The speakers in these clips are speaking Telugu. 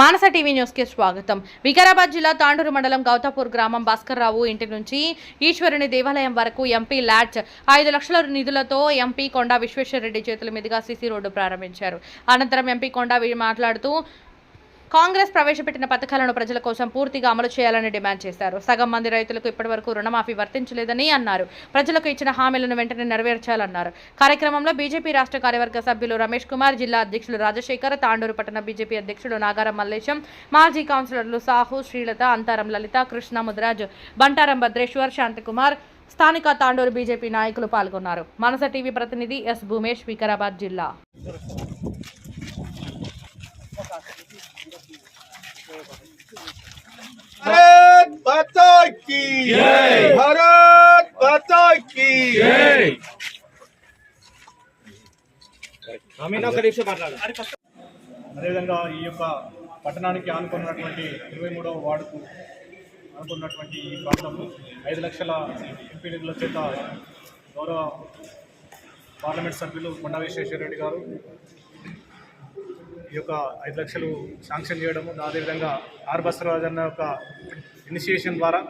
మానస టీవీ న్యూస్కి స్వాగతం. వికారాబాద్ జిల్లా తాండూరు మండలం గౌతాపూర్ గ్రామం భాస్కర్ రావు ఇంటి నుంచి ఈశ్వరుని దేవాలయం వరకు ఎంపీ ల్యాట్ ఐదు లక్షల నిధులతో ఎంపీ కొండా విశ్వేశ్వరరెడ్డి చేతుల మీదుగా సీసీ రోడ్డు ప్రారంభించారు. అనంతరం ఎంపీ కొండా మాట్లాడుతూ కాంగ్రెస్ ప్రవేశపెట్టిన పథకాలను ప్రజల కోసం పూర్తిగా అమలు చేయాలని డిమాండ్ చేశారు. సగం మంది రైతులకు ఇప్పటివరకు రుణమాఫీ వర్తించలేదని అన్నారు. ప్రజలకు ఇచ్చిన హామీలను వెంటనే నెరవేర్చాలన్నారు. కార్యక్రమంలో బీజేపీ రాష్ట్ర కార్యవర్గ సభ్యులు రమేష్ కుమార్ జిల్లా అధ్యక్షులు రాజశేఖర్ తాండూరు పట్టణ బీజేపీ అధ్యక్షుడు నాగారం మల్లేశం మాజీ కౌన్సిలర్లు సాహు శ్రీలత అంతారం లలిత కృష్ణ ముదిరాజ్ బంటారం భద్రేశ్వర్ శాంతకుమార్ స్థానిక తాండూరు బీజేపీ నాయకులు పాల్గొన్నారు. మనస టీవీ ప్రతినిధి ఎస్ భూమేష్ వికారాబాద్ జిల్లా. भारत माता की भारत माता की అదేవిధంగా ఈ యొక్క పట్టణానికి ఆనుకున్నటువంటి ఇరవై మూడవ వార్డుకు ఆనుకున్నటువంటి ఈ ప్రాంతంలో ఐదు లక్షల ఎంపీ నిధుల చేత గౌరవ పార్లమెంట్ సభ్యులు కొండా విశ్వేశ్వరరెడ్డి గారు ఈ యొక్క ఐదు లక్షలు శాంక్షన్ చేయడము అదేవిధంగా ఆర్ బసవరాజు అన్న యొక్క ఇనిషియేషన్ ద్వారా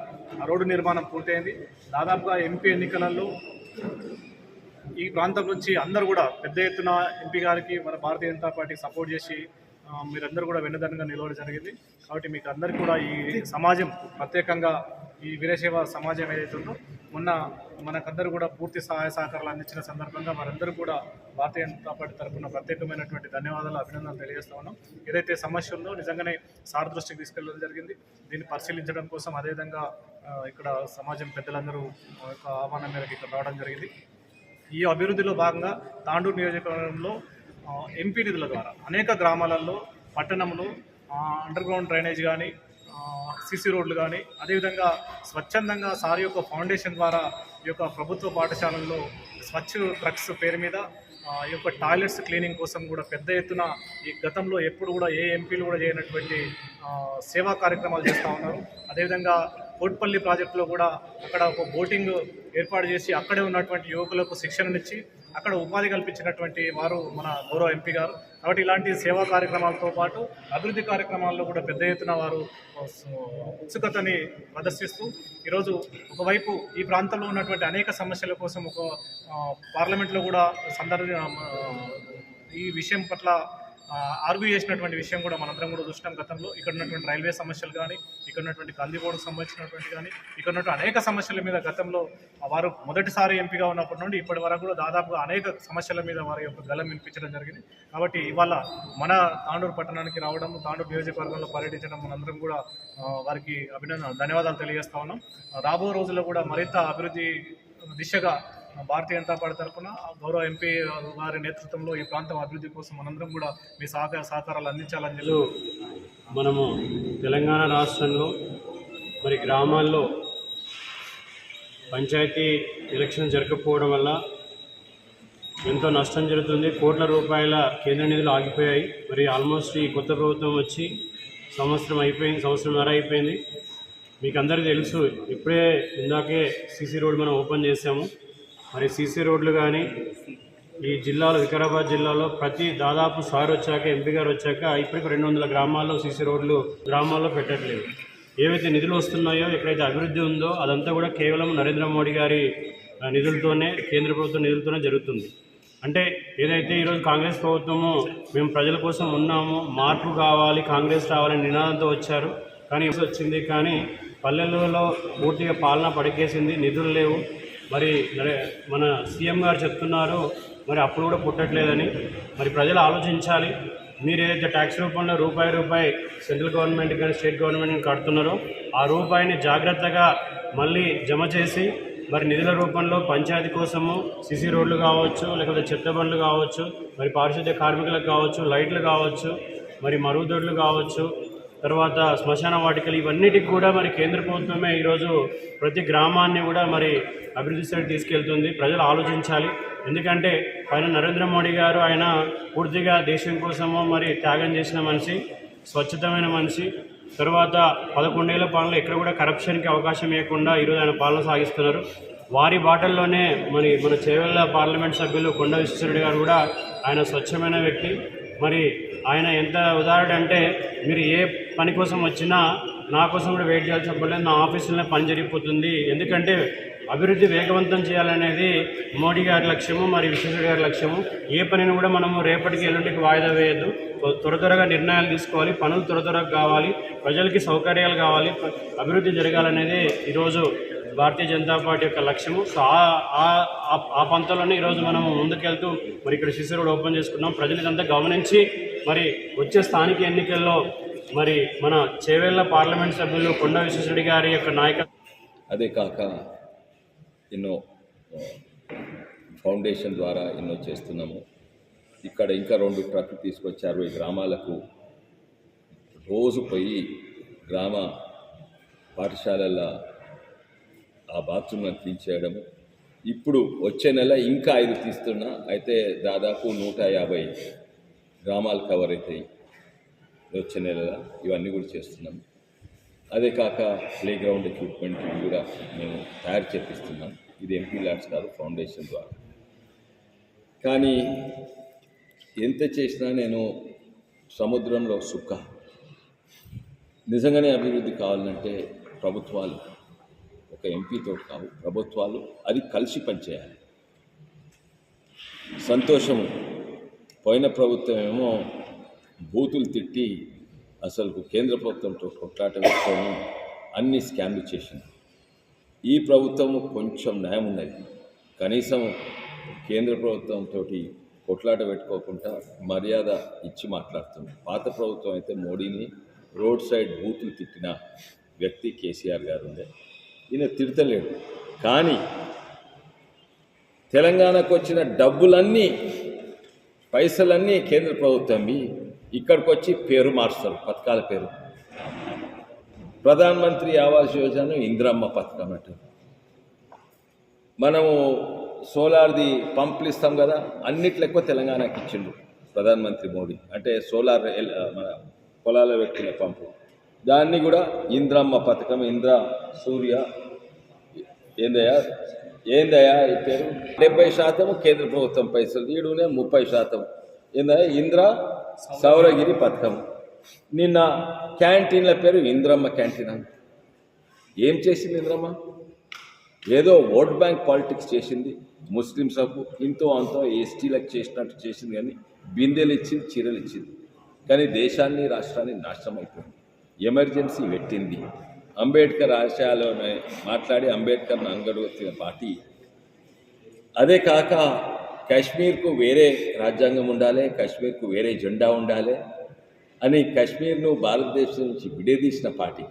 ఆ రోడ్డు నిర్మాణం పూర్తయింది. దాదాపుగా ఎంపీ ఎన్నికలలో ఈ ప్రాంతం నుంచి అందరూ కూడా పెద్ద ఎత్తున ఎంపీ గారికి మన భారతీయ జనతా పార్టీకి సపోర్ట్ చేసి మీరందరూ కూడా వెన్నదన్నుగా నిలవడం జరిగింది. కాబట్టి మీకు అందరికీ కూడా ఈ సమాజం ప్రత్యేకంగా ఈ వీరశైవ సమాజం ఏదైతే ఉందో మొన్న మనకందరూ కూడా పూర్తి సహాయ సహకారాలు అందించిన సందర్భంగా వారందరూ కూడా భారతీయ జనతా పార్టీ తరఫున ప్రత్యేకమైనటువంటి ధన్యవాదాలు అభినందనలు తెలియజేస్తా ఉన్నాం. ఏదైతే సమస్య ఉందో నిజంగానే సార్ దృష్టికి తీసుకెళ్ళడం జరిగింది. దీన్ని పరిశీలించడం కోసం అదేవిధంగా ఇక్కడ సమాజం పెద్దలందరూ యొక్క ఆహ్వానం మేరకు ఇక్కడ రావడం జరిగింది. ఈ అభివృద్ధిలో భాగంగా తాండూరు నియోజకవర్గంలో ఎంపీ నిధుల ద్వారా అనేక గ్రామాలలో పట్టణంలో అండర్ గ్రౌండ్ డ్రైనేజ్ కానీ సీసీ రోడ్లు కానీ అదేవిధంగా స్వచ్ఛందంగా సార్ యొక్క ఫౌండేషన్ ద్వారా ఈ యొక్క ప్రభుత్వ పాఠశాలల్లో స్వచ్ఛ డ్రగ్స్ పేరు మీద ఈ యొక్క టాయిలెట్స్ క్లీనింగ్ కోసం కూడా పెద్ద ఎత్తున ఈ గతంలో ఎప్పుడు కూడా ఏ ఎంపీలు కూడా చేయనటువంటి సేవా కార్యక్రమాలు చేస్తూ ఉన్నారు. అదేవిధంగా కోట్పల్లి ప్రాజెక్టులో కూడా అక్కడ ఒక బోటింగ్ ఏర్పాటు చేసి అక్కడే ఉన్నటువంటి యువకులకు శిక్షణనిచ్చి అక్కడ ఉపాధి కల్పించినటువంటి వారు మన గౌరవ ఎంపీ గారు. కాబట్టి ఇలాంటి సేవా కార్యక్రమాలతో పాటు అభివృద్ధి కార్యక్రమాల్లో కూడా పెద్ద ఎత్తున వారు ఉత్సుకతని ప్రదర్శిస్తూ ఈరోజు ఒకవైపు ఈ ప్రాంతంలో ఉన్నటువంటి అనేక సమస్యల కోసం ఒక పార్లమెంట్లో కూడా సందర్భ ఈ విషయం పట్ల ఆర్గ్యూ చేసినటువంటి విషయం కూడా మనందరం కూడా చూసినాం గతంలో. ఇక్కడ ఉన్నటువంటి రైల్వే సమస్యలు కానీ ఇక్కడ ఉన్నటువంటి కందిపోడుకు సంబంధించినటువంటి కానీ ఇక్కడ ఉన్నటువంటి అనేక సమస్యల మీద గతంలో వారు మొదటిసారి ఎంపీగా ఉన్నప్పటి నుండి ఇప్పటి వరకు కూడా దాదాపుగా అనేక సమస్యల మీద వారి యొక్క గలం వినిపించడం జరిగింది. కాబట్టి ఇవాళ మన తాండూరు పట్టణానికి రావడం తాండూరు నియోజకవర్గంలో పర్యటించడం మనందరం కూడా వారికి అభినందన ధన్యవాదాలు తెలియజేస్తా ఉన్నాం. రాబో రోజుల్లో కూడా మరింత అభివృద్ధి దిశగా భారతీయ జనతా పార్టీ తరఫున గౌరవ ఎంపీ వారి నేతృత్వంలో ఈ ప్రాంతం అభివృద్ధి కోసం మనందరం కూడా మీ సహకార సహకారాలు అందించాలని చెప్పి మనము తెలంగాణ రాష్ట్రంలో మరి గ్రామాల్లో పంచాయతీ ఎలక్షన్ జరగకపోవడం వల్ల ఎంతో నష్టం జరుగుతుంది. కోట్ల రూపాయల కేంద్ర నిధులు ఆగిపోయాయి. మరి ఆల్మోస్ట్ ఈ కొత్త ప్రభుత్వం వచ్చి సంవత్సరం అయిపోయింది సంవత్సరంన్నర అయిపోయింది. మీకు అందరికీ తెలుసు ఇప్పుడే ఇందాకే సీసీ రోడ్ మనం ఓపెన్ చేసాము. మరి సీసీ రోడ్లు కానీ ఈ జిల్లాలో వికారాబాద్ జిల్లాలో ప్రతి దాదాపు సార్ వచ్చాక ఎంపీ గారు వచ్చాక ఇప్పటికి రెండు వందల గ్రామాల్లో సీసీ రోడ్లు గ్రామాల్లో పెట్టట్లేదు. ఏవైతే నిధులు వస్తున్నాయో ఎక్కడైతే అభివృద్ధి ఉందో అదంతా కూడా కేవలం నరేంద్ర మోడీ గారి ఆ, నిధులతోనే కేంద్ర ప్రభుత్వ నిధులతోనే జరుగుతుంది. అంటే ఏదైతే ఈరోజు కాంగ్రెస్ ప్రభుత్వము మేము ప్రజల కోసం ఉన్నాము మార్పు కావాలి కాంగ్రెస్ రావాలని నినాదంతో వచ్చారు. కానీ వచ్చింది కానీ పల్లెలలో పూర్తిగా పాలన పడికేసింది నిధులు లేవు. మరి మన సీఎం గారు చెప్తున్నారు మరి అప్పుడు కూడా పుట్టట్లేదని. మరి ప్రజలు ఆలోచించాలి. మీరు ఏదైతే ట్యాక్స్ రూపంలో రూపాయి రూపాయి సెంట్రల్ గవర్నమెంట్ కానీ స్టేట్ గవర్నమెంట్ కడుతున్నారో ఆ రూపాయిని జాగ్రత్తగా మళ్ళీ జమ చేసి మరి నిధుల రూపంలో పంచాయతీ కోసము సిసి రోడ్లు కావచ్చు లేకపోతే చెత్త బండ్లు కావచ్చు మరి పారిశుద్ధ్య కార్మికులకు కావచ్చు లైట్లు కావచ్చు మరి మరుగుదొడ్లు కావచ్చు తర్వాత శ్మశాన వాటికలు ఇవన్నిటికి కూడా మరి కేంద్ర ప్రభుత్వమే ఈరోజు ప్రతి గ్రామాన్ని కూడా మరి అభివృద్ధి సైడ్ తీసుకెళ్తుంది. ప్రజలు ఆలోచించాలి. ఎందుకంటే పైన నరేంద్ర మోడీ గారు ఆయన పూర్తిగా దేశం కోసము మరి త్యాగం చేసిన మనిషి స్వచ్ఛతమైన మనిషి. తర్వాత పదకొండేళ్ళ పాలనలో ఎక్కడ కూడా కరప్షన్కి అవకాశం ఇవ్వకుండా ఈరోజు ఆయన పాలన సాగిస్తున్నారు. వారి బాటల్లోనే మరి మన చేవెళ్ళ పార్లమెంట్ సభ్యులు కొండ విశ్వేశ్వరరెడ్డి గారు కూడా ఆయన స్వచ్ఛమైన వ్యక్తి. మరి ఆయన ఎంత ఉదాహరణ అంటే మీరు ఏ పని కోసం వచ్చినా నా కోసం కూడా వెయిట్ చేయాల్సిన పర్లేదు నా ఆఫీసులోనే పని జరిగిపోతుంది. ఎందుకంటే అభివృద్ధి వేగవంతం చేయాలనేది మోడీ గారి లక్ష్యము మరి విశ్వేశ్వర గారి లక్ష్యము. ఏ పనిని కూడా మనము రేపటికి ఎల్లుండికి వాయిదా వేయద్దు. త్వర త్వరగా నిర్ణయాలు తీసుకోవాలి. పనులు త్వర త్వరగా కావాలి. ప్రజలకి సౌకర్యాలు కావాలి. అభివృద్ధి జరగాలనేది ఈరోజు భారతీయ జనతా పార్టీ యొక్క లక్ష్యము. సో ఆ- ఆ- పంతంలోనే ఈరోజు మనం ముందుకెళ్తూ మరి ఇక్కడ శిశురుడు ఓపెన్ చేసుకున్నాం. ప్రజలు ఇదంతా గమనించి మరి వచ్చే స్థానిక ఎన్నికల్లో మరి మన చేవేళ్ళ పార్లమెంట్ సభ్యులు కొండ విశ్వేశ్వరుడి గారి యొక్క నాయక అదే కాక ఎన్నో ఫౌండేషన్ ద్వారా ఎన్నో చేస్తున్నాము. ఇక్కడ ఇంకా రెండు ట్రక్లు తీసుకొచ్చి అరవై గ్రామాలకు రోజు పోయి గ్రామ పాఠశాలల ఆ బాత్రూమ్లను క్లీన్ చేయడము. ఇప్పుడు వచ్చే నెల ఇంకా ఐదు తీస్తున్నా. అయితే దాదాపు నూట యాభై గ్రామాలు కవర్ అవుతాయి. వచ్చే నెల ఇవన్నీ కూడా చేస్తున్నాం. అదే కాక ప్లే గ్రౌండ్ ఎక్విప్మెంట్ కూడా మేము తయారు చేపిస్తున్నాం. ఇది ఎంపీ ల్యాండ్స్ కాదు ఫౌండేషన్ ద్వారా. కానీ ఎంత చేసినా నేను సముద్రంలో సుఖ నిజంగానే అభివృద్ధి కావాలంటే ప్రభుత్వాలు ఒక ఎంపీతో కావు ప్రభుత్వాలు అది కలిసి పనిచేయాలి. సంతోషము. పోయిన ప్రభుత్వం ఏమో బూతులు తిట్టి అసలు కేంద్ర ప్రభుత్వంతో కొట్లాట పెట్టుకొని అన్ని స్కామ్లు చేసింది. ఈ ప్రభుత్వం కొంచెం న్యాయం ఉన్నది. కనీసం కేంద్ర ప్రభుత్వంతో కొట్లాట పెట్టుకోకుండా మర్యాద ఇచ్చి మాట్లాడుతుంది. పాత ప్రభుత్వం అయితే మోడీని రోడ్ సైడ్ బూతులు తిట్టిన వ్యక్తి కేసీఆర్ గారు ఉండే. ఈయన తిడతలేడు కానీ తెలంగాణకు వచ్చిన డబ్బులన్నీ పైసలన్నీ కేంద్ర ప్రభుత్వం ఇక్కడికి వచ్చి పేరు మారుస్తారు పథకాల పేరు. ప్రధాన మంత్రి ఆవాస్ యోజన ఇందిరమ్మ పథకం అంట. మనము సోలార్ది పంపులు ఇస్తాం కదా అన్నిట్లో ఎక్కువ తెలంగాణకి ఇచ్చిండు ప్రధానమంత్రి మోడీ. అంటే సోలార్ మన పొలాల పెట్టిన పంపు. దాన్ని కూడా ఇంద్రమ్మ పథకం ఇంద్ర సూర్య ఏందయ్యా ఏందయ్యా ఈ పేరు? డెబ్బై శాతం కేంద్ర ప్రభుత్వం పైసలు ఈడునే ముప్పై శాతం. ఏందయ్యా ఇంద్ర సౌరగిరి పథకం. నిన్న క్యాంటీన్ల పేరు ఇంద్రమ్మ క్యాంటీన్ అని ఏం చేసింది ఇంద్రమ్మ? ఏదో ఓట్ బ్యాంక్ పాలిటిక్స్ చేసింది. ముస్లింలకు ఇంతో అంతో ఎస్టీలకు చేసినట్టు చేసింది కానీ బిందెలు ఇచ్చింది చీరలు ఇచ్చింది. కానీ దేశాన్ని రాష్ట్రాన్ని నాశనం అయిపోయింది. ఎమర్జెన్సీ పెట్టింది అంబేద్కర్ ఆశయాలోనే మాట్లాడి అంబేద్కర్ను అంగడుగుతున్న పార్టీ. అదే కాక కాశ్మీర్కు వేరే రాజ్యాంగం ఉండాలి కాశ్మీర్కు వేరే జెండా ఉండాలి అని కాశ్మీర్ను భారతదేశం నుంచి విడదీసిన పార్టీ.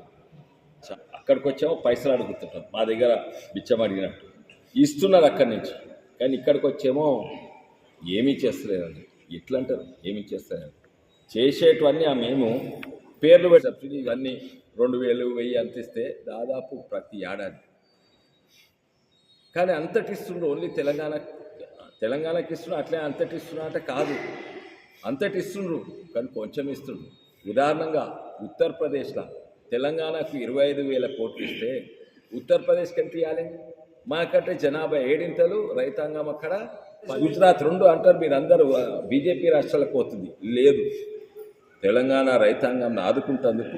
అక్కడికి వచ్చాము పైసలు అడుగుతుంటాం. మా దగ్గర బిచ్చం అడిగినట్టు. ఇస్తున్నారు అక్కడి నుంచి. కానీ ఇక్కడికి వచ్చేమో ఏమీ చేస్తలేదండి. ఎట్లా అంటారు ఏమీ చేస్తలేదు చేసేటివన్నీ ఆ మేము పేర్లు పెట్టి సబ్సిడీ ఇవన్నీ రెండు వేలు వెయ్యి అంత ఇస్తే దాదాపు ప్రతి ఏడాది. కానీ అంతటి ఇస్తుండ్రు ఓన్లీ తెలంగాణ తెలంగాణకి ఇస్తున్నా అట్లే అంతటి ఇస్తున్నా అంటే కాదు. అంతటి ఇస్తుండ్రు కానీ కొంచెం ఇస్తుండ్రు ఉదాహరణంగా ఉత్తరప్రదేశ్లో తెలంగాణకు ఇరవై ఐదు వేల కోట్లు ఇస్తే ఉత్తరప్రదేశ్కి ఎంత ఇవ్వాలి మాకంటే జనాభా ఏడింతలు రైతాంగం అక్కడ గుజరాత్ రెండు అంటారు మీరు అందరూ బీజేపీ రాష్ట్రాలకు పోతుంది. లేదు. తెలంగాణ రైతాంగం ఆదుకుంటందుకు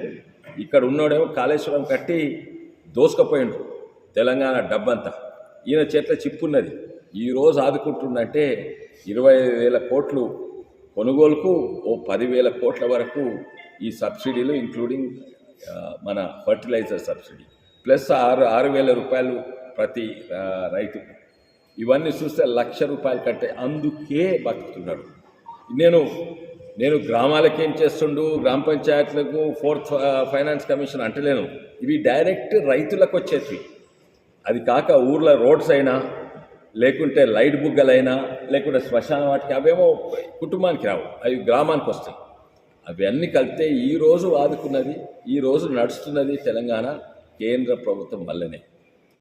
ఇక్కడ ఉన్నోడేమో కాళేశ్వరం కట్టి దోసుకపోయిండు తెలంగాణ డబ్బంతా. ఈయన చేతిలో చిప్పున్నది. ఈరోజు ఆదుకుంటుందంటే ఇరవై ఐదు వేల కోట్లు కొనుగోలుకు ఓ పదివేల కోట్ల వరకు ఈ సబ్సిడీలు ఇంక్లూడింగ్ మన ఫర్టిలైజర్ సబ్సిడీ. ప్లస్ ఆరు ఆరు వేల రూపాయలు ప్రతి రైతు. రైతుకు ఇవన్నీ చూస్తే లక్ష రూపాయల కంటే అందుకే బతుకుతున్నాడు. నేను నేను గ్రామాలకు ఏం చేస్తుండు గ్రామ పంచాయతీలకు ఫోర్త్ ఫైనాన్స్ కమిషన్ అంటలేను. ఇవి డైరెక్ట్ రైతులకు వచ్చేసి అది కాక ఊర్లో రోడ్స్ అయినా లేకుంటే లైట్ బుగ్గలైనా లేకుంటే శ్మశాన వాటికి అవేమో కుటుంబానికి రావు. అవి గ్రామానికి వస్తాయి. అవన్నీ కలిపితే ఈరోజు ఆదుకున్నది ఈ రోజు నడుస్తున్నది తెలంగాణ కేంద్ర ప్రభుత్వం వల్లనే.